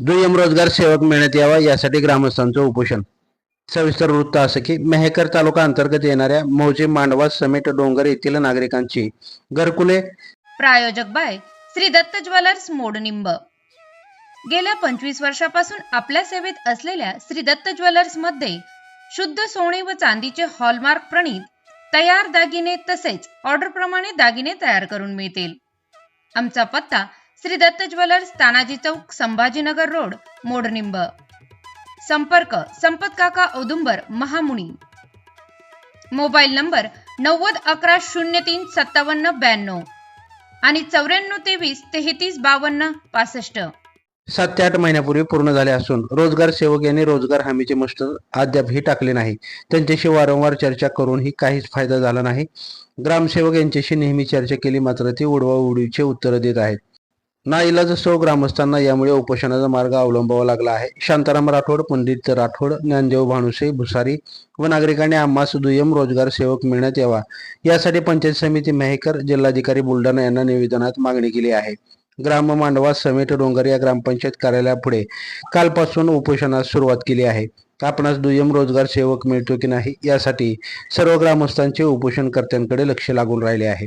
दुय्यम रोजगार सेवक मिळण्यात यावा यासाठी ग्रामस्थांचं उपोषण. सविस्तर वृत्त असं की मेहकर तालुका अंतर्गत येणाऱ्या मौजे मांडवा समेट डोंगर येथील नागरिकांची घरकुले प्रायोजक बाय श्री दत्त ज्वेलर्स मोडनिंब गेल्या पंचवीस वर्षापासून आपल्या सेवेत असलेल्या श्री दत्त ज्वेलर्समध्ये शुद्ध सोने व चांदीचे हॉलमार्क प्रणीत तयार दागिने तसेच ऑर्डर प्रमाणे दागिने तयार करून मिळतील. आमचा पत्ता श्री दत्त ज्वेलर्स तानाजी चौक संभाजीनगर रोड मोडनिंब. संपर्क संपत काका औदुंबर महामुनी. मोबाईल नंबर नव्वद अकरा शून्य तीन सत्तावन्न ब्याण्णव. आणि चौऱ्याण्णव तेवीस तेहतीस बावन्न पासष्ट. सात ते आठ महिन्यापूर्वी पूर्ण झाले असून रोजगार सेवक यांनी रोजगार हमीचे मस्टर अद्यापही टाकले नाही. त्यांच्याशी वारंवार चर्चा करूनही काहीच फायदा झाला नाही. ग्रामसेवक यांच्याशी नेहमी चर्चा केली मात्र ते उडवा उडवीचे उत्तर देत आहेत. नाईलाज सौ ग्रामस्थांना यामुळे उपोषणाचा मार्ग अवलंबावा लागला आहे. शांताराम राठोड पंडित राठोड ज्ञानदेव भानुसे भुसारी व नागरिकांनी आम्हास दुय्यम रोजगार सेवक मिळण्यात यावा. यासाठी पंचायत समिती मेहकर जिल्हाधिकारी बुलढाणा यांना निवेदनात मागणी केली आहे. ग्राम मांडवा समेट डोंगर या ग्रामपंचायत कार्यालयापुढे कालपासून उपोषणास सुरुवात केली आहे. आपणास दुय्यम रोजगार सेवक मिळतो की नाही यासाठी सर्व ग्रामस्थांचे उपोषणकर्त्यांकडे लक्ष लागून राहिले आहे.